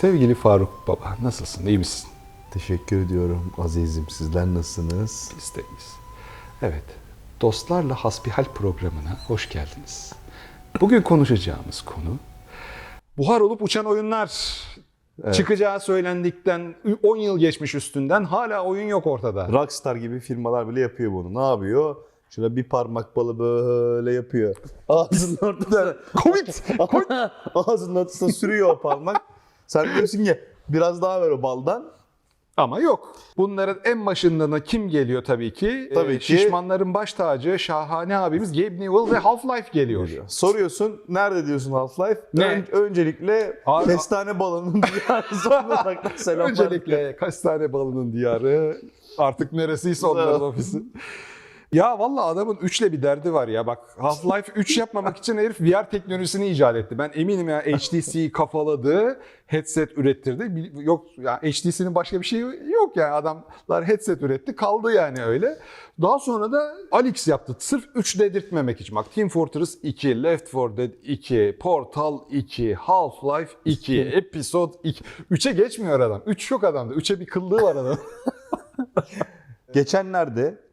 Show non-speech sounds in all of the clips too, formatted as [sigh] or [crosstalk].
Sevgili Faruk Baba, nasılsın, iyi misin? Teşekkür ediyorum azizim. Sizler nasılsınız? Biz de iyiyiz. Evet, Dostlarla Hasbihal programına hoş geldiniz. Bugün konuşacağımız konu buhar olup uçan oyunlar. Çıkacağı söylendikten 10 yıl geçmiş üstünden hala oyun yok ortada. Rockstar gibi firmalar bile yapıyor bunu. Ne yapıyor? Şuna bir parmak balı böyle yapıyor. Ağzının ortasına. Covid! [laughs] Ağzının ortasına sürüyor o parmak. Sen diyorsun ki biraz daha ver o baldan. Ama yok. Bunların en başından da kim geliyor tabii ki? Tabii Ee, ki- Şişmanların baş tacı, şahane abimiz Gabe Newell ve Half-Life geliyor. Soruyorsun nerede diyorsun Half-Life? Ne? Ön- öncelikle Abi- kestane balının [laughs] diyarı sonuna selamlar. Öncelikle kaç tane balının diyarı artık neresiyse onların ofisi. Ya valla adamın üçle bir derdi var ya. Bak Half-Life 3 yapmamak için herif VR teknolojisini icat etti. Ben eminim ya HTC'yi kafaladı, headset ürettirdi. Yok ya HTC'nin başka bir şeyi yok yani adamlar headset üretti kaldı yani öyle. Daha sonra da Alex yaptı. Sırf 3 dedirtmemek için. Bak Team Fortress 2, Left 4 Dead 2, Portal 2, Half-Life 2, Episode 2. 3'e geçmiyor adam. 3 yok adamda. 3'e bir kıllığı var adam. Geçenlerde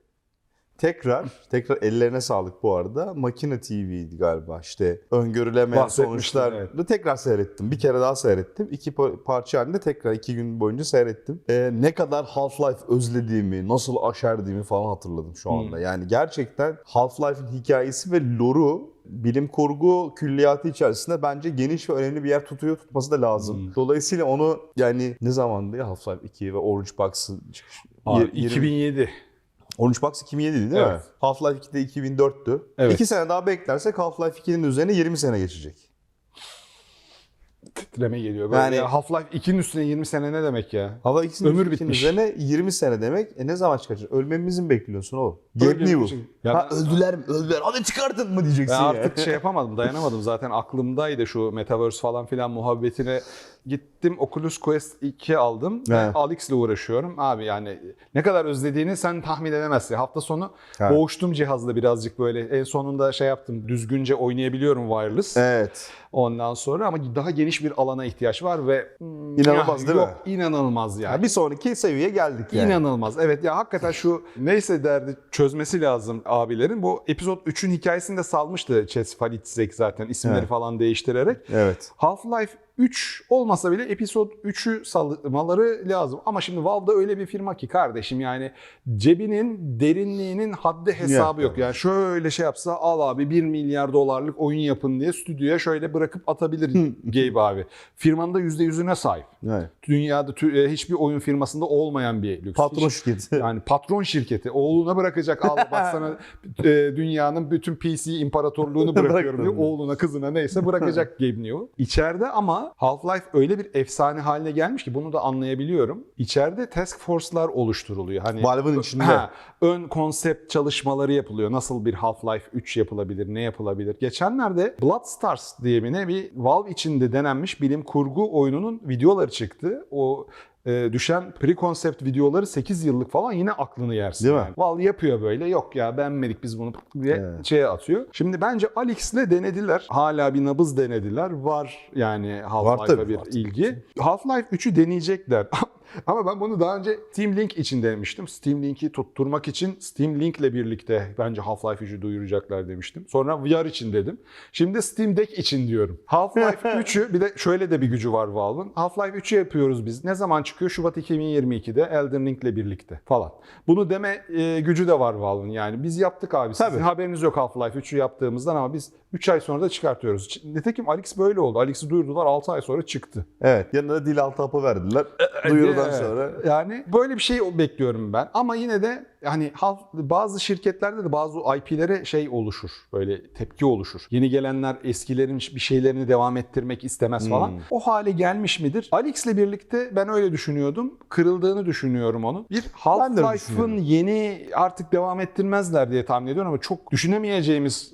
tekrar, tekrar ellerine sağlık bu arada. Makine TV'ydi galiba işte öngörülemeyen Bahsetmiştin, sonuçlarla tekrar seyrettim. Bir kere daha seyrettim. İki pa- parça halinde tekrar iki gün boyunca seyrettim. Ee, ne kadar Half-Life özlediğimi, nasıl aşerdiğimi falan hatırladım şu anda. Yani gerçekten Half-Life'in hikayesi ve lore'u bilim kurgu külliyatı içerisinde bence geniş ve önemli bir yer tutuyor tutması da lazım. Dolayısıyla onu yani ne zamandı ya Half-Life 2 ve Orange Box'ın çıkış Abi, Yir- yirmi- 2007. Orange Box 2007 değil mi? Evet. Half-Life 2 de 2004'tü. Evet. 2 sene daha beklersek Half-Life 2'nin üzerine 20 sene geçecek. Titreme geliyor. Böyle Yani- ya Half-Life 2'nin üstüne 20 sene ne demek ya? Half-Life 2'nin Ömür bitmiş. üzerine 20 sene demek. E ne zaman çıkacak? Ölmemizi mi bekliyorsun oğlum? Gabe Newell. Ya Ha, ben- öldüler mi? Öldüler. Hadi çıkartın mı diyeceksin Ben ya. artık şey yapamadım, dayanamadım. Zaten aklımdaydı şu Metaverse falan filan muhabbetine. Gittim Oculus Quest 2 aldım. ve Evet. Alex'le uğraşıyorum. Abi yani ne kadar özlediğini sen tahmin edemezsin. Hafta sonu Evet. boğuştum cihazla birazcık böyle. En sonunda şey yaptım. Düzgünce oynayabiliyorum wireless. Evet. Ondan sonra ama daha geniş bir alana ihtiyaç var ve İnanılmaz ya, değil mi? yok, inanılmaz yani. Ya bir sonraki seviyeye geldik yani. İnanılmaz. Evet ya hakikaten şu neyse derdi çözmesi lazım abilerin. Bu epizod 3'ün hikayesini de salmıştı Chess Falitzek zaten isimleri Evet. falan değiştirerek. Evet. Half-Life 3 olmasa bile Episode 3'ü salmaları lazım. Ama şimdi Valve da öyle bir firma ki kardeşim yani cebinin derinliğinin haddi hesabı yok. Yani şöyle şey yapsa al abi 1 milyar dolarlık oyun yapın diye stüdyoya şöyle bırakıp atabilir Gabe abi. Firmanın da %100'üne sahip. evet. Dünyada e, hiçbir oyun firmasında olmayan bir lüks. Patron şirketi. [laughs] yani patron şirketi oğluna bırakacak al bak sana e, dünyanın bütün PC imparatorluğunu [laughs] bırakıyorum. Bıraktım. Oğluna kızına neyse bırakacak [laughs] Gabe Newell. İçeride ama Half-Life öyle bir efsane haline gelmiş ki bunu da anlayabiliyorum. İçeride task force'lar oluşturuluyor. Hani Valve'ın içinde. Ha, ön konsept çalışmaları yapılıyor. Nasıl bir Half-Life 3 yapılabilir, ne yapılabilir? Geçenlerde Bloodstars diye bir ne bir Valve içinde denenmiş bilim kurgu oyununun videoları çıktı. O e, düşen pre-concept videoları 8 yıllık falan yine aklını yersin. Değil mi? yani. Yapıyor böyle. Yok ya beğenmedik biz bunu diye Evet. şeye atıyor. Şimdi bence Alex'le denediler. Hala bir nabız denediler. Var yani Half-Life'a bir var ilgi. Half-Life 3'ü deneyecekler. [laughs] Ama ben bunu daha önce Steam Link için denemiştim. Steam Link'i tutturmak için Steam Link'le birlikte bence Half-Life 3'ü duyuracaklar demiştim. Sonra VR için dedim. Şimdi Steam Deck için diyorum. Half-Life [laughs] 3'ü bir de şöyle de bir gücü var Valve'ın. Half-Life 3'ü yapıyoruz biz. Ne zaman çıkıyor? Şubat 2022'de Elden Ring'le birlikte falan. Bunu deme e, gücü de var Valve'ın. Yani biz yaptık abi. Sizin Tabii. haberiniz yok Half-Life 3'ü yaptığımızdan ama biz 3 ay sonra da çıkartıyoruz. Nitekim Alex böyle oldu. Alex'i duyurdular 6 ay sonra çıktı. Evet. Yanına da dil altı hapı verdiler. Duyurudan Evet. sonra. Yani böyle bir şey bekliyorum ben. Ama yine de hani bazı şirketlerde de bazı IP'lere şey oluşur. Böyle tepki oluşur. Yeni gelenler eskilerin bir şeylerini devam ettirmek istemez falan. Hmm. O hale gelmiş midir? Alex'le birlikte ben öyle düşünüyordum. Kırıldığını düşünüyorum onun. Bir Half-Life'ın yeni artık devam ettirmezler diye tahmin ediyorum ama çok düşünemeyeceğimiz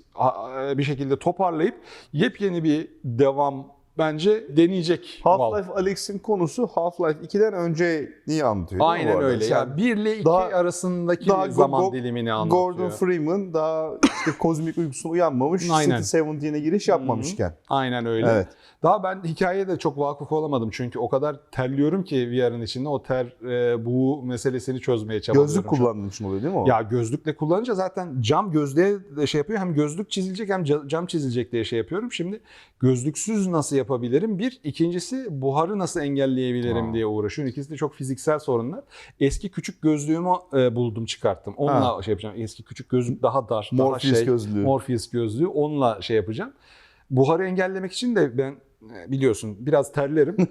bir şekilde toparlayıp yepyeni bir devam bence deneyecek. Half-Life Alyx'in konusu Half-Life 2'den önce niye anlatıyor? Aynen öyle. Yani 1 ile 2 daha- arasındaki daha zaman Go- dilimini anlatıyor. Gordon Freeman daha işte kozmik uykusuna uyanmamış, Aynen. City 17'ye giriş yapmamışken. Aynen öyle. Evet. Daha ben hikayeye de çok vakıf olamadım çünkü o kadar terliyorum ki VR'ın içinde o ter e, bu meselesini çözmeye çabalıyorum. Gözlük kullandığın için oluyor değil mi o? Ya gözlükle kullanınca zaten cam gözlüğe de şey yapıyor. Hem gözlük çizilecek hem ca- cam çizilecek diye şey yapıyorum. Şimdi gözlüksüz nasıl yapabilirim? Bir. ikincisi buharı nasıl engelleyebilirim Ha. diye uğraşıyorum. İkisi de çok fiziksel sorunlar. Eski küçük gözlüğümü e, buldum çıkarttım. Onunla şey yapacağım. Eski küçük gözlük daha dar. daha Morpheus şey, gözlüğü. Morpheus gözlüğü. Onunla şey yapacağım. Buharı engellemek için de ben biliyorsun biraz terlerim. [laughs]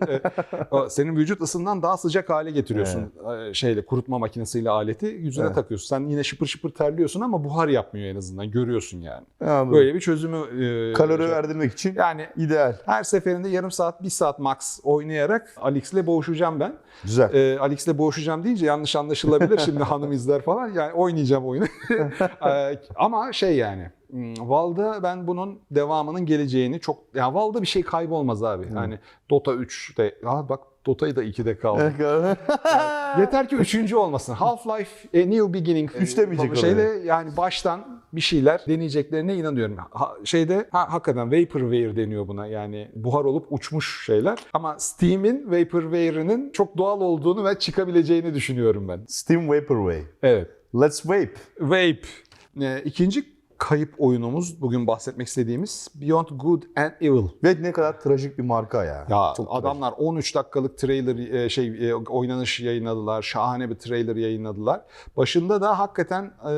E, Senin vücut ısından daha sıcak hale getiriyorsun e, şeyle kurutma makinesiyle aleti yüzüne Evet. takıyorsun. Sen yine şıpır şıpır terliyorsun ama buhar yapmıyor en azından görüyorsun yani. Anladım. Böyle bir çözümü e, Kalori şey- verdirmek için Yani ideal. her seferinde yarım saat, bir saat max oynayarak Alex'le boğuşacağım ben. Güzel. E, Alex'le boğuşacağım deyince yanlış anlaşılabilir. Şimdi [laughs] hanım izler falan. Yani oynayacağım oyunu. [laughs] E, ama şey yani. Hmm, Valve'da ben bunun devamının geleceğini çok... Yani Valve'da bir şey kaybolmaz abi. Yani Dota 3'te... Aa bak Dota'yı da 2'de kaldı. [laughs] Yeter ki üçüncü olmasın. Half-Life A New Beginning. Üç demeyecek Şeyle yani baştan bir şeyler deneyeceklerine inanıyorum. Ha, şeyde ha, hakikaten Vaporware deniyor buna. Yani buhar olup uçmuş şeyler. Ama Steam'in Vaporware'ının çok doğal olduğunu ve çıkabileceğini düşünüyorum ben. Steam Vaporwave. Evet. Let's vape. Vape. Ee, ikinci kayıp oyunumuz bugün bahsetmek istediğimiz Beyond Good and Evil. Ve ne kadar trajik bir marka ya. Ya Çok adamlar 13 dakikalık trailer e, şey e, oynanış yayınladılar. Şahane bir trailer yayınladılar. Başında da hakikaten e,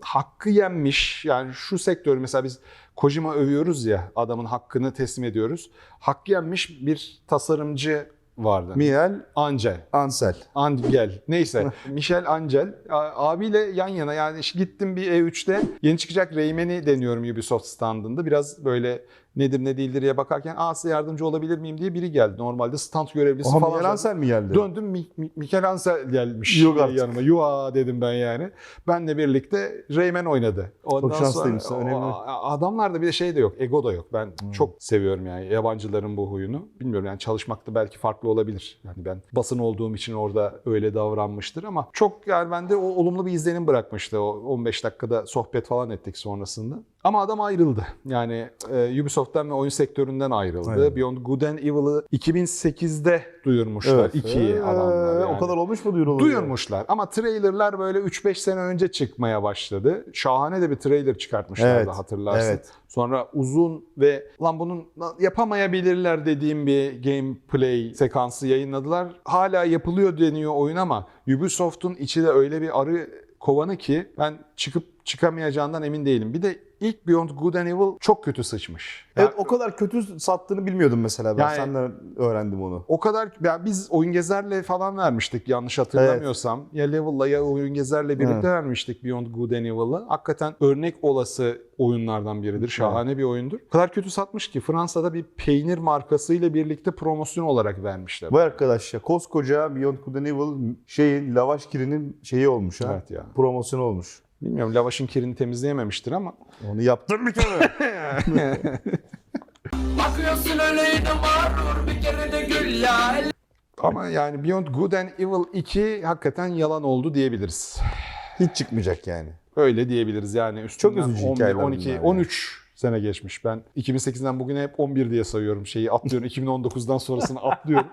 hakkı yenmiş. Yani şu sektör mesela biz Kojima övüyoruz ya adamın hakkını teslim ediyoruz. Hakkı yenmiş bir tasarımcı vardı. Miel Angel. Ansel. Angel. Neyse. [laughs] Michel Angel. Abiyle yan yana yani gittim bir E3'te yeni çıkacak Rayman'i deniyorum Ubisoft standında. Biraz böyle nedir ne değildir diye bakarken aa size yardımcı olabilir miyim diye biri geldi. Normalde stand görevlisi Oha falan. Miel Ansel mi geldi? Döndüm Mi- Mi- Michel Ansel gelmiş Yok artık. yanıma. Yuva dedim ben yani. Benle birlikte Rayman oynadı. Ondan Çok şanslıymışsın, sonra- önemli. o- Adamlarda bir de şey de yok. Ego da yok. Ben çok seviyorum yani yabancıların bu huyunu. Bilmiyorum yani çalışmakta belki farklı olabilir. Yani ben basın olduğum için orada öyle davranmıştır ama çok yani bende o olumlu bir izlenim bırakmıştı. O 15 dakikada sohbet falan ettik sonrasında. Ama adam ayrıldı. Yani e, Ubisoft'tan ve oyun sektöründen ayrıldı. Aynen. Beyond Good and Evil'ı 2008'de duyurmuşlar. Evet. İkiyi Ee, adamlar yani. O kadar olmuş mu duyurulur? Duyurmuşlar ama trailerlar böyle 3-5 sene önce çıkmaya başladı. Şahane de bir trailer çıkartmışlardı Evet, hatırlarsın. evet. Sonra uzun ve lan bunun yapamayabilirler dediğim bir gameplay sekansı yayınladılar. Hala yapılıyor deniyor oyun ama Ubisoft'un içi de öyle bir arı kovanı ki ben çıkıp çıkamayacağından emin değilim. Bir de ilk Beyond Good and Evil çok kötü sıçmış. Evet Yani o kadar kötü sattığını bilmiyordum mesela. Ben Yani- senden öğrendim onu. O kadar yani biz oyun gezerle falan vermiştik yanlış hatırlamıyorsam. Ya Level'la ya oyun gezerle birlikte Evet. vermiştik Beyond Good and Evil'ı. Hakikaten örnek olası oyunlardan biridir. Şahane bir oyundur. O kadar kötü satmış ki Fransa'da bir peynir markasıyla birlikte promosyon olarak vermişler. Vay arkadaş ya koskoca Beyond Good and Evil şeyin lavaş kirinin şeyi olmuş ha. Evet ya. Promosyon olmuş. Bilmiyorum lavaşın kirini temizleyememiştir ama. Onu yaptım bir kere. [laughs] Bakıyorsun öyle yine mağrur bir kere de gül ya ama yani Beyond Good and Evil 2 hakikaten yalan oldu diyebiliriz. Hiç çıkmayacak yani. Öyle diyebiliriz yani üstünden Çok üzücü 11, hikayeler 12, bunlar yani. 13 sene geçmiş. Ben 2008'den bugüne hep 11 diye sayıyorum şeyi atlıyorum. 2019'dan sonrasını atlıyorum.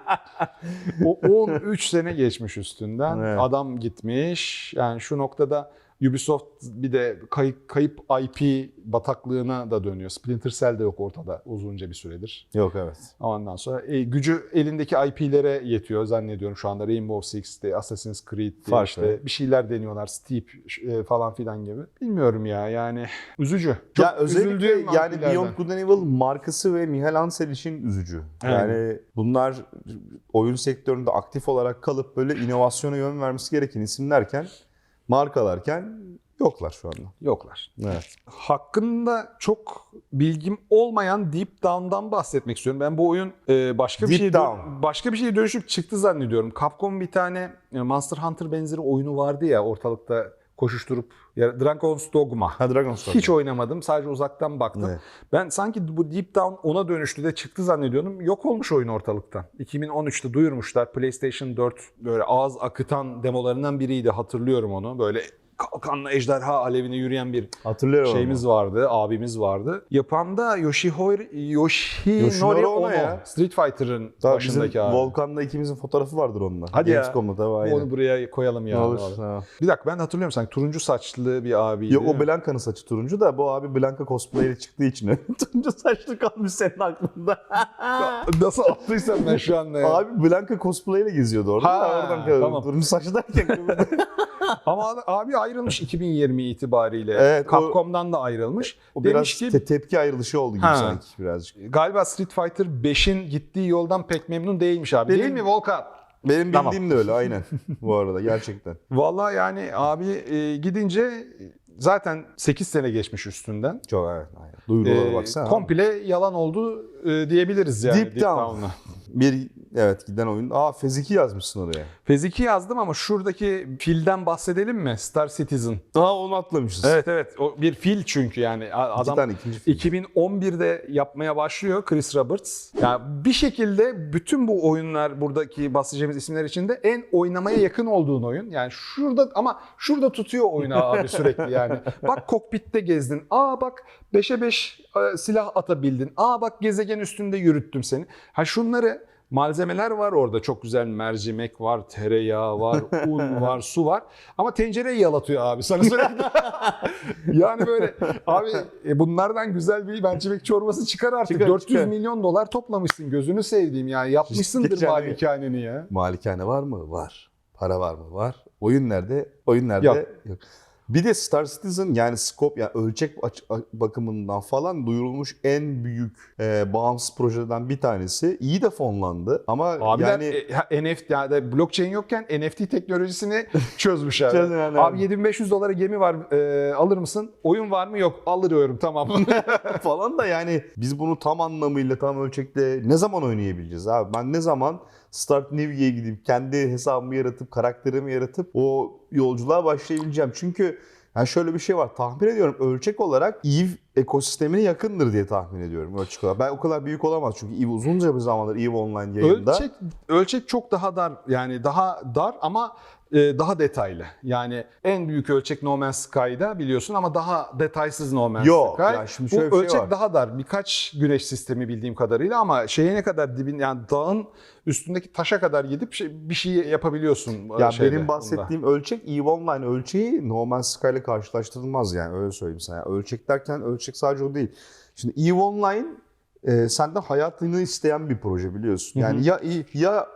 O 13 sene geçmiş üstünden. Evet. Adam gitmiş. Yani şu noktada Ubisoft bir de kayıp, kayıp IP bataklığına da dönüyor. Splinter Cell de yok ortada uzunca bir süredir. Yok evet. Ondan sonra e, gücü elindeki IP'lere yetiyor zannediyorum şu anda. Rainbow Six'te, Assassin's Creed'de Farklı. işte bir şeyler deniyorlar. Steep e, falan filan gibi. Bilmiyorum ya yani üzücü. Çok ya özellikle yani IP'lerden. Beyond Good and Evil markası ve Michael Ansel için üzücü. Yani bunlar oyun sektöründe aktif olarak kalıp böyle inovasyona yön vermesi gereken isimlerken, markalarken yoklar şu anda. Yoklar. Evet. Hakkında çok bilgim olmayan Deep Down'dan bahsetmek istiyorum. Ben bu oyun e, başka bir şey başka bir şeye dönüşüp çıktı zannediyorum. Capcom bir tane e, Monster Hunter benzeri oyunu vardı ya ortalıkta koşuşturup Dragon's Dogma. Ha Dragon's Dogma. Hiç oynamadım. Sadece uzaktan baktım. Evet. Ben sanki bu Deep Down ona dönüştü de çıktı zannediyordum. Yok olmuş oyun ortalıktan. 2013'te duyurmuşlar. PlayStation 4 böyle ağız akıtan demolarından biriydi. Hatırlıyorum onu. Böyle kalkanla ejderha alevine yürüyen bir Hatırlıyorum şeyimiz vardı, abimiz vardı. Yapan da Yoshihori, Yoshinori Yoshinori Ono Ono. ya. Street Fighter'ın Daha başındaki bizim abi. Volkan'da ikimizin fotoğrafı vardır onunla. Hadi ya. Gamescom'da tabii aynen. Onu buraya koyalım Ne ya. olur. abi. Ha. Bir dakika ben hatırlıyorum sanki turuncu saçlı bir abiydi. Yok o Blanca'nın saçı turuncu da bu abi Blanca cosplay ile çıktığı için [laughs] turuncu saçlı kalmış senin aklında. [laughs] Nasıl attıysam ben şu anda ya. abi Blanca cosplay ile geziyordu orada. Ha, oradan tamam. Turuncu saçlı derken [laughs] Ama abi ayrılmış [laughs] 2020 itibariyle. Evet, o- Capcom'dan da ayrılmış. o biraz Demiş ki te- tepki ayrılışı oldu gibi Ha. sanki birazcık. galiba Street Fighter 5'in gittiği yoldan pek memnun değilmiş abi. Benim- Değil mi Volkan? Benim Tamam. bildiğim de öyle aynen [laughs] bu arada gerçekten. Vallahi yani abi e, gidince zaten 8 sene geçmiş üstünden. Çok evet aynen. Duyurulara E, baksana. komple yalan oldu e, diyebiliriz yani. Deep Down. Bir evet giden oyun. Aa Feziki yazmışsın oraya. Feziki yazdım ama şuradaki filden bahsedelim mi? Star Citizen. Aa onu atlamışız. Evet evet o bir fil çünkü yani A- İki adam tane ikinci film. 2011'de yapmaya başlıyor Chris Roberts. Yani bir şekilde bütün bu oyunlar buradaki bahsedeceğimiz isimler içinde en oynamaya yakın olduğun oyun. Yani şurada ama şurada tutuyor oyunu abi sürekli yani. [laughs] Bak kokpitte gezdin. Aa bak 5'e 5 e, silah atabildin. Aa bak gezegen üstünde yürüttüm seni. Ha şunları Malzemeler var orada çok güzel mercimek var, tereyağı var, [laughs] un var, su var. Ama tencereyi yalatıyor abi sana sürekli. [laughs] yani böyle abi e, bunlardan güzel bir mercimek çorbası çıkar artık. Çıkar, 400 çıkar. milyon dolar toplamışsın gözünü sevdiğim yani yapmışsındır mi? malikaneni ya. Malikane var mı? Var. Para var mı? Var. Oyun nerede? Oyun nerede? Yok. Yok. Bir de Star Citizen yani scope yani ölçek bakımından falan duyurulmuş en büyük e, bağımsız projeden bir tanesi. İyi de fonlandı ama Abiler yani e, NFT yani blockchain yokken NFT teknolojisini [laughs] çözmüş abi. Çözün yani. abi 7500 dolara gemi var e, alır mısın? Oyun var mı? Yok. Alıyorum tamam. [laughs] falan da yani biz bunu tam anlamıyla tam ölçekte ne zaman oynayabileceğiz abi? Ben ne zaman Start New'ye gidip kendi hesabımı yaratıp karakterimi yaratıp o yolculuğa başlayabileceğim. Çünkü yani şöyle bir şey var. Tahmin ediyorum ölçek olarak EVE ekosistemine yakındır diye tahmin ediyorum ölçek olarak. Ben o kadar büyük olamaz çünkü EVE uzunca bir zamandır EVE Online yayında. Ölçek ölçek çok daha dar. Yani daha dar ama daha detaylı. Yani en büyük ölçek No Man's Sky'da biliyorsun ama daha detaysız No Man's Yok, Sky. ya şimdi Bu şöyle bir şey ölçek var. daha dar. Birkaç güneş sistemi bildiğim kadarıyla ama şeye ne kadar dibin yani dağın üstündeki taşa kadar gidip şey, bir şey yapabiliyorsun. e, Ya şeyde, benim bunda. bahsettiğim ölçek EVE Online ölçeği No Man's Sky ile karşılaştırılmaz yani öyle söyleyeyim sana. Ölçek derken ölçek sadece o değil. Şimdi EVE Online e, senden hayatını isteyen bir proje biliyorsun. Yani ya ya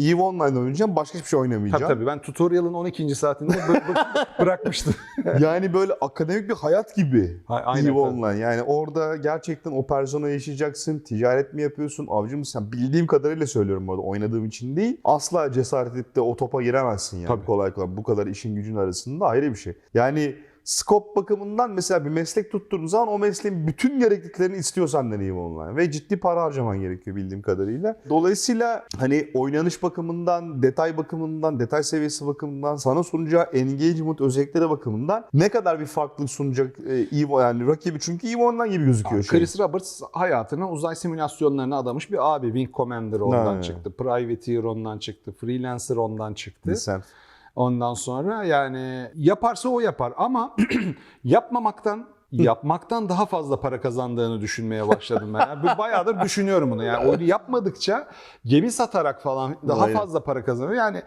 EVE Online oynayacağım başka hiçbir şey Tabii oynamayacağım. tabii ben tutorial'ın 12. saatinde bı- bı- [laughs] bırakmıştım. [laughs] yani böyle akademik bir hayat gibi Ha, aynen, EVE tabii. Online. Yani orada gerçekten o persona yaşayacaksın, ticaret mi yapıyorsun, avcı mısın? Bildiğim kadarıyla söylüyorum bu arada oynadığım için değil. Asla cesaret edip de o topa giremezsin yani Tabii. kolay kolay. Bu kadar işin gücün arasında ayrı bir şey. Yani scope bakımından mesela bir meslek tuttuğun zaman o mesleğin bütün gerekliliklerini istiyor senden EVE Online. Ve ciddi para harcaman gerekiyor bildiğim kadarıyla. Dolayısıyla hani oynanış bakımından, detay bakımından, detay seviyesi bakımından, sana sunacağı engagement özellikleri bakımından ne kadar bir farklılık sunacak e, EVE yani rakibi çünkü EVE Online gibi gözüküyor şey. Chris Roberts hayatını uzay simülasyonlarına adamış bir abi. Wing Commander ondan Ha. çıktı. Privateer ondan çıktı. Freelancer ondan çıktı. Descent. Ondan sonra yani yaparsa o yapar ama [clears throat] yapmamaktan yapmaktan daha fazla para kazandığını düşünmeye başladım ben. Yani bayağıdır düşünüyorum bunu. Yani oyunu yapmadıkça gemi satarak falan daha Aynen. fazla para kazanıyor. Yani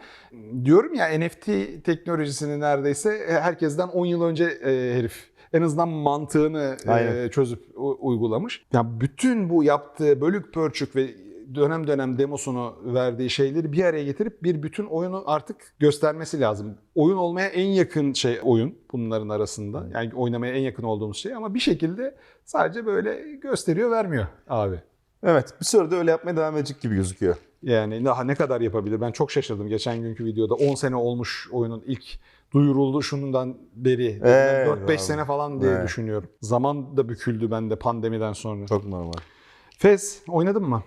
diyorum ya NFT teknolojisini neredeyse herkesten 10 yıl önce e, herif en azından mantığını e, çözüp uygulamış. Ya bütün bu yaptığı bölük pörçük ve dönem dönem demosunu verdiği şeyleri bir araya getirip bir bütün oyunu artık göstermesi lazım. Oyun olmaya en yakın şey oyun bunların arasında. Yani oynamaya en yakın olduğumuz şey ama bir şekilde sadece böyle gösteriyor vermiyor abi. Evet bir süre öyle yapmaya devam edecek gibi gözüküyor. Yani daha ne kadar yapabilir? Ben çok şaşırdım geçen günkü videoda. 10 sene olmuş oyunun ilk duyuruldu şundan beri. Evet, 4-5 abi. sene falan diye Evet. düşünüyorum. Zaman da büküldü bende pandemiden sonra. Çok normal. Fez oynadın mı?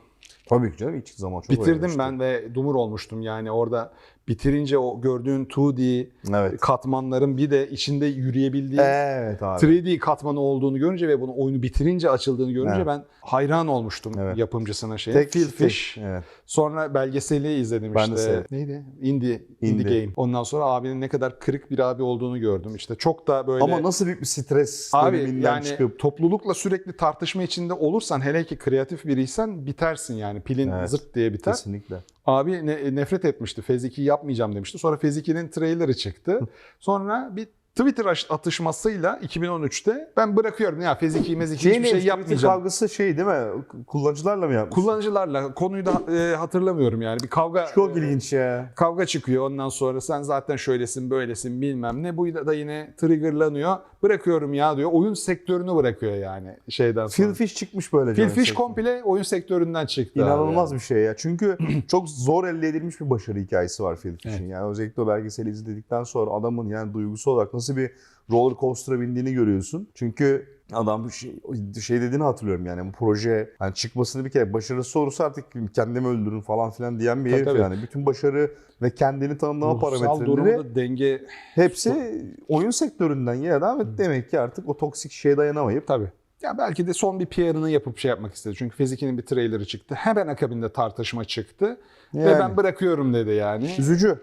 Tabii ki canım ilk zaman çok Bitirdim ben ve dumur olmuştum. Yani orada bitirince o gördüğün 2D Evet. katmanların bir de içinde yürüyebildiği Evet abi. 3D katmanı olduğunu görünce ve bunu oyunu bitirince açıldığını görünce Evet. ben hayran olmuştum Evet. yapımcısına şey. Tek tek- Fish. Evet. Sonra belgeseli izledim Ben de işte. seyrettim. Neydi? Indie, Indie, Indie. Game. Ondan sonra abinin ne kadar kırık bir abi olduğunu gördüm. İşte çok da böyle Ama nasıl büyük bir stres Abi yani çıkıp toplulukla sürekli tartışma içinde olursan hele ki kreatif biriysen bitersin yani. Pilin Evet. zırt diye biter. kesinlikle. Abi ne- nefret etmişti. Feziki yapmayacağım demişti. Sonra Feziki'nin trailerı çıktı. Sonra bir Twitter atışmasıyla 2013'te ben bırakıyorum ya Feziki meziki hiçbir şey neymiş, Twitter yapmayacağım. kavgası şey değil mi? Kullanıcılarla mı yapmış? Kullanıcılarla konuyu da e, hatırlamıyorum yani. Bir kavga Çok e, ilginç ya. kavga çıkıyor. Ondan sonra sen zaten şöylesin böylesin bilmem ne. Bu da yine triggerlanıyor. Bırakıyorum ya diyor. Oyun sektörünü bırakıyor yani şeyden sonra. Phil Fish çıkmış böyle. Sektör. komple oyun sektöründen çıktı. İnanılmaz bir şey ya. Çünkü [clears throat] çok zor elde edilmiş bir başarı hikayesi var Phil Fish'in. Evet. Yani özellikle o belgeseli izledikten sonra adamın yani duygusal olarak nasıl bir roller coaster'a bindiğini görüyorsun. Çünkü adam şey, şey dediğini hatırlıyorum yani bu proje yani çıkmasını bir kere başarısı olursa artık kendimi öldürün falan filan diyen bir Tabii, herif tabii. yani. Bütün başarı ve kendini tanımlama Ruhsal parametreleri denge hepsi oyun sektöründen gelen ama demek ki artık o toksik şeye dayanamayıp Tabii. Ya belki de son bir PR'ını yapıp şey yapmak istedi. Çünkü Feziki'nin bir trailerı çıktı. Hemen akabinde tartışma çıktı. Ve Yani. ben bırakıyorum dedi yani. üzücü.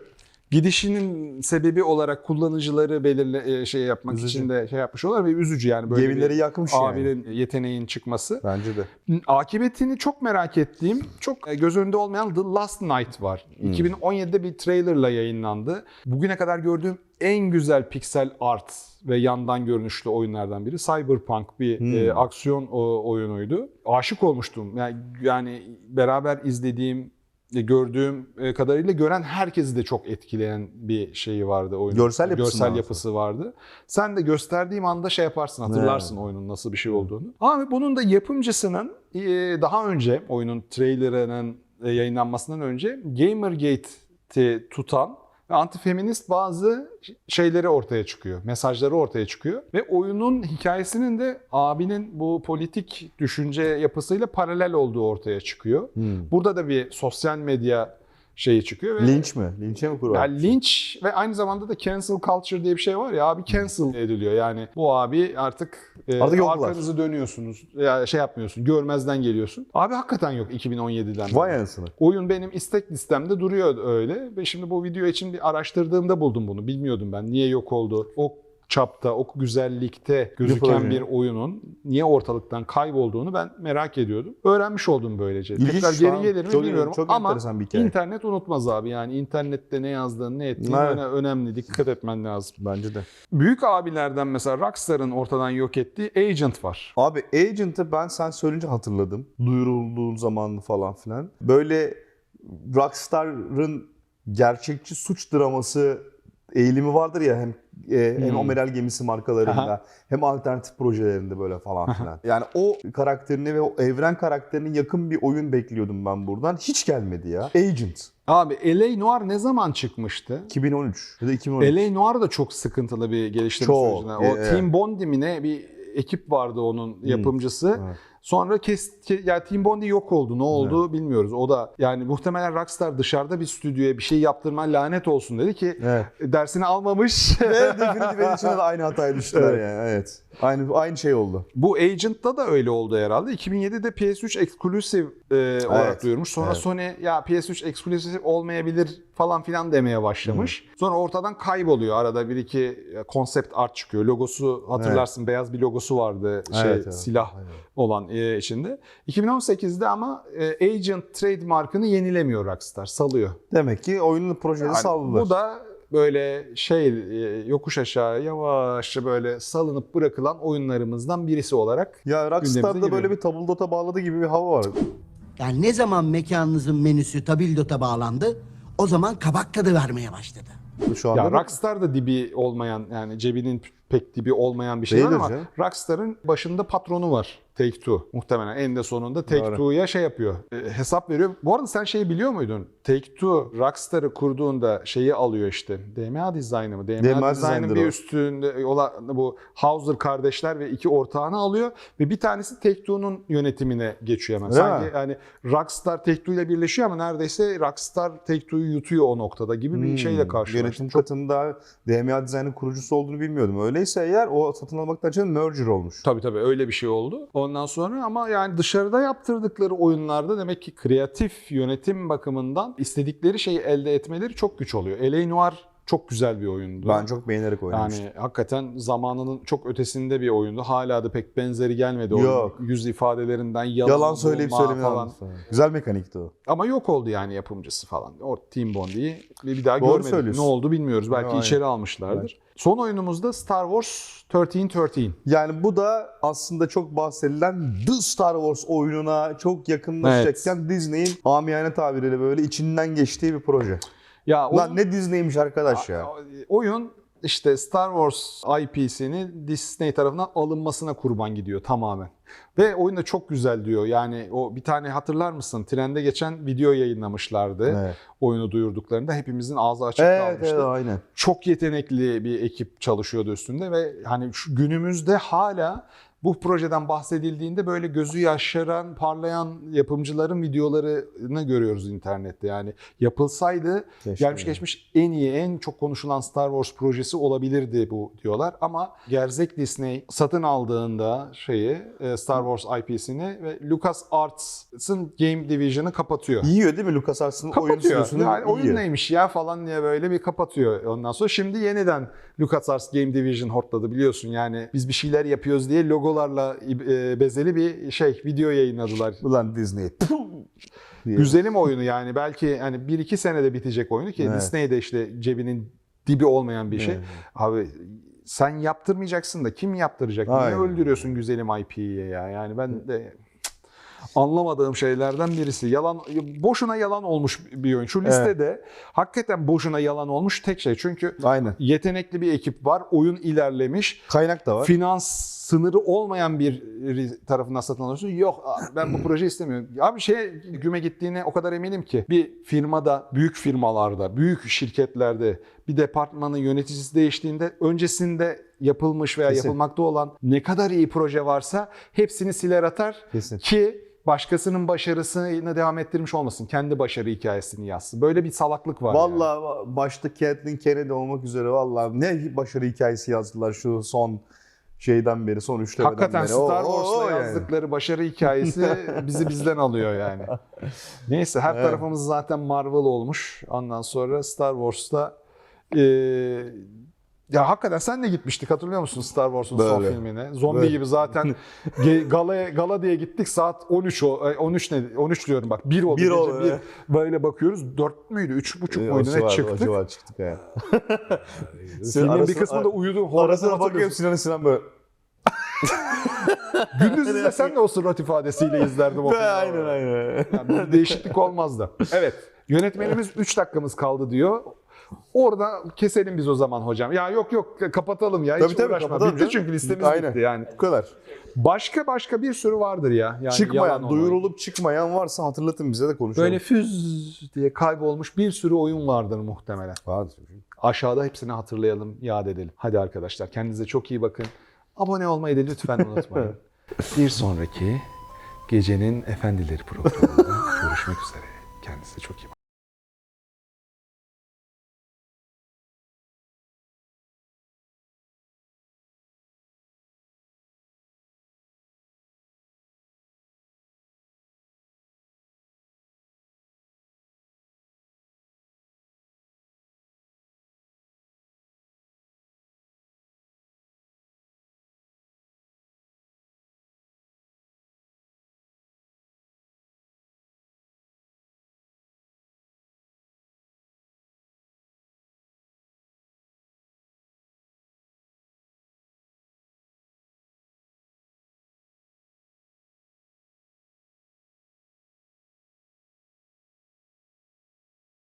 Gidişinin sebebi olarak kullanıcıları belirle e, şey yapmak Üzücü. için de şey yapmış olurlar ve üzücü yani böyle Gemileri bir yakmış yani. abinin yeteneğin çıkması. Bence de. Akıbetini çok merak ettiğim, çok e, göz önünde olmayan The Last Night var. Hmm. 2017'de bir trailerla yayınlandı. Bugüne kadar gördüğüm en güzel piksel art ve yandan görünüşlü oyunlardan biri. Cyberpunk bir Hmm. e, aksiyon o, oyunuydu. Aşık olmuştum. Yani, yani beraber izlediğim, e, gördüğüm e, kadarıyla gören herkesi de çok etkileyen bir şeyi vardı oyunun. Görsel yapısı Görsel yapısı vardı. Sen de gösterdiğim anda şey yaparsın, hatırlarsın oyunun nasıl bir şey olduğunu. Ama bunun da yapımcısının e, daha önce oyunun trailerının e, yayınlanmasından önce Gamergate'i tutan ve antifeminist bazı şeyleri ortaya çıkıyor, mesajları ortaya çıkıyor. Ve oyunun hikayesinin de abinin bu politik düşünce yapısıyla paralel olduğu ortaya çıkıyor. Hmm. Burada da bir sosyal medya şeyi çıkıyor. Ve Linç mi? Linçe mi kurban? yani linç ve aynı zamanda da cancel culture diye bir şey var ya abi cancel ediliyor. Yani bu abi artık, e, Artık yoklar. arkanızı dönüyorsunuz. Ya şey yapmıyorsun. Görmezden geliyorsun. Abi hakikaten yok 2017'den. beri. Vay anasını. Oyun benim istek listemde duruyor öyle ve şimdi bu video için bir araştırdığımda buldum bunu. Bilmiyordum ben niye yok oldu. O çapta, o güzellikte gözüken bir oyunun niye ortalıktan kaybolduğunu ben merak ediyordum. Öğrenmiş oldum böylece. İlginç Tekrar şu geri an. gelir mi Çok- bilmiyorum çok ama enteresan bir hikaye. internet unutmaz abi. Yani internette ne yazdığın, ne ettiğin Evet. öne- önemli. Dikkat etmen lazım. Bence de. Büyük abilerden mesela Rockstar'ın ortadan yok ettiği Agent var. Abi Agent'ı ben sen söyleyince hatırladım. Duyurulduğu zaman falan filan. Böyle Rockstar'ın gerçekçi suç draması eğilimi vardır ya hem e, hem Hmm. gemisi markalarında Aha. hem alternatif projelerinde böyle falan filan. Yani o karakterini ve o evren karakterine yakın bir oyun bekliyordum ben buradan. Hiç gelmedi ya. Agent Abi L.A. Noir ne zaman çıkmıştı? 2013 ya da 2013. L.A. Noir da çok sıkıntılı bir geliştirme Çok, sürecinden. O e. Team Bondi mi ne bir ekip vardı onun yapımcısı. Evet. Sonra kes, ke- ya Team Bondi yok oldu. Ne oldu bilmiyoruz. O da yani muhtemelen Rockstar dışarıda bir stüdyoya bir şey yaptırman lanet olsun dedi ki Evet. dersini almamış. Ve [laughs] Definitive Edition'da da aynı hataya düştüler Evet. yani. Evet. Aynı aynı şey oldu. Bu Agent'ta da öyle oldu herhalde. 2007'de PS3 Exclusive e, olarak Evet. duyurmuş. Sonra Evet. Sony ya PS3 Exclusive olmayabilir falan filan demeye başlamış. Sonra ortadan kayboluyor. Arada bir iki konsept art çıkıyor. Logosu hatırlarsın beyaz bir logosu vardı şey Evet, evet. silah Aynen. olan e, içinde. 2018'de ama e, Agent trademark'ını yenilemiyor Rockstar. Salıyor. Demek ki oyunun projesi Yani saldılar. bu da böyle şey e, yokuş aşağı yavaşça böyle salınıp bırakılan oyunlarımızdan birisi olarak Ya Rockstar'da böyle bir tabldota bağladı gibi bir hava var. Yani ne zaman mekanınızın menüsü tabildota bağlandı, o zaman kabak tadı vermeye başladı. Şu anda Ya da- Rockstar da dibi olmayan yani cebinin pek dibi olmayan bir şey var ama canım. Rockstar'ın başında patronu var. Take-Two. Muhtemelen en de sonunda Doğru. Take-Two'ya şey yapıyor. e, hesap veriyor. Bu arada sen şeyi biliyor muydun? Take-Two Rockstar'ı kurduğunda şeyi alıyor işte. DMA Design'ı mı? DMA, DMA Design'ın bir o. üstünde olan bu Hauser kardeşler ve iki ortağını alıyor ve bir tanesi Take-Two'nun yönetimine geçiyor hemen. Öyle Sanki mi? yani Rockstar Take-Two ile birleşiyor ama neredeyse Rockstar Take-Two'yu yutuyor o noktada gibi bir şeyle karşılaştık. Hmm, Yönetim Çok katında DMA Design'ın kurucusu olduğunu bilmiyordum. Öyleyse eğer o satın almaktan önce merger olmuş. Tabii tabii öyle bir şey oldu. Ondan sonra ama yani dışarıda yaptırdıkları oyunlarda demek ki kreatif yönetim bakımından istedikleri şeyi elde etmeleri çok güç oluyor. L.A. Noire çok güzel bir oyundu. Ben çok beğenerek oynamıştım. yani hakikaten zamanının çok ötesinde bir oyundu. Hala da pek benzeri gelmedi Yok. o yüz ifadelerinden yalan, Yalan söyleyip falan. Güzel mekanikti o. Ama yok oldu yani yapımcısı falan. O Team Bondi'yi bir daha Doğru görmedik. Ne oldu bilmiyoruz. Belki Aynen. içeri almışlardır. Son oyunumuzda Star Wars 1313. Yani bu da aslında çok bahsedilen The Star Wars oyununa çok yakınlaşacakken Disney'in amiyane tabiriyle böyle içinden geçtiği bir proje. Ya Lan ne Disney'miş arkadaş ya. Oyun işte Star Wars IP'sini Disney tarafından alınmasına kurban gidiyor tamamen. Ve oyun da çok güzel diyor. Yani o bir tane hatırlar mısın? Trende geçen video yayınlamışlardı. Evet. Oyunu duyurduklarında hepimizin ağzı açık Evet, kalmıştı. evet aynen. Çok yetenekli bir ekip çalışıyordu üstünde ve hani şu günümüzde hala bu projeden bahsedildiğinde böyle gözü yaşaran, parlayan yapımcıların videolarını görüyoruz internette. Yani yapılsaydı Keşke gelmiş yani. geçmiş en iyi, en çok konuşulan Star Wars projesi olabilirdi bu diyorlar. Ama gerzek Disney satın aldığında şeyi e, Star Wars IP'sini ve Lucas Arts'ın Game Division'ı kapatıyor. Yiyor değil mi LucasArts'ın oyun Kapatıyor. stüdyosunu Yani oyun yiyor. neymiş ya falan diye böyle bir kapatıyor ondan sonra. Şimdi yeniden LucasArts Game Division hortladı biliyorsun. Yani biz bir şeyler yapıyoruz diye logolarla e, bezeli bir şey video yayınladılar. Ulan Disney. Güzelim oyunu yani belki hani 1-2 senede bitecek oyunu ki Evet. Disney de işte cebinin dibi olmayan bir şey. Evet. Abi sen yaptırmayacaksın da kim yaptıracak? Niye Aynen. öldürüyorsun güzelim IP'yi ya? Yani ben de anlamadığım şeylerden birisi. Yalan boşuna yalan olmuş bir oyun. Şu listede hakikaten boşuna yalan olmuş tek şey. Çünkü Aynen. yetenekli bir ekip var. Oyun ilerlemiş. Kaynak da var. Finans sınırı olmayan bir tarafından satın alıyorsun. Yok ben bu [clears throat] projeyi istemiyorum. Abi şey güme gittiğine o kadar eminim ki bir firmada, büyük firmalarda, büyük şirketlerde bir departmanın yöneticisi değiştiğinde öncesinde yapılmış veya Kesin. yapılmakta olan ne kadar iyi proje varsa hepsini siler atar Kesin. ki başkasının başarısını devam ettirmiş olmasın. Kendi başarı hikayesini yazsın. Böyle bir salaklık var. yani. Vallahi başta Kathleen Kennedy olmak üzere vallahi ne başarı hikayesi yazdılar şu son şeyden beri, son üçlemeden Hakikaten beri. Star Wars'la o yani. yazdıkları başarı hikayesi [laughs] bizi bizden alıyor yani. Neyse her Evet. tarafımız zaten Marvel olmuş. Ondan sonra Star Wars'ta eee, ya hakikaten sen de gitmiştik hatırlıyor musun Star Wars'un son filmine? Zombi Böyle. gibi zaten gala gala diye gittik saat 13 o e, 13 ne 13 diyorum bak 1 oldu Bir gece oldu, bir böyle bakıyoruz 4 müydü 3,5 Ee, muydu ne O çıktık. civar çıktık ya. [laughs] Filmin bir kısmında uyudum. Arasına bakıyorum. Sinan Sinan böyle. [laughs] Gündüz izlesen de o surat ifadesiyle izlerdim o filmi. aynen aynen. Yani bir değişiklik olmazdı. Evet. Yönetmenimiz 3 dakikamız kaldı diyor. Orada keselim biz o zaman hocam. Ya yok yok kapatalım ya. Tabii Hiç tabii, uğraşma. kapatalım Bitti canım. çünkü listemiz Aynen. bitti yani. Bu kadar. Başka başka bir sürü vardır ya. Yani yalan Çıkmayan, olan. duyurulup çıkmayan varsa hatırlatın bize de konuşalım. Böyle füz diye kaybolmuş bir sürü oyun vardır muhtemelen. Vardır. Aşağıda hepsini hatırlayalım, yad edelim. Hadi arkadaşlar kendinize çok iyi bakın. Abone olmayı da lütfen unutmayın. [laughs] bir sonraki Gecenin Efendileri programında görüşmek üzere. Kendinize çok iyi bakın.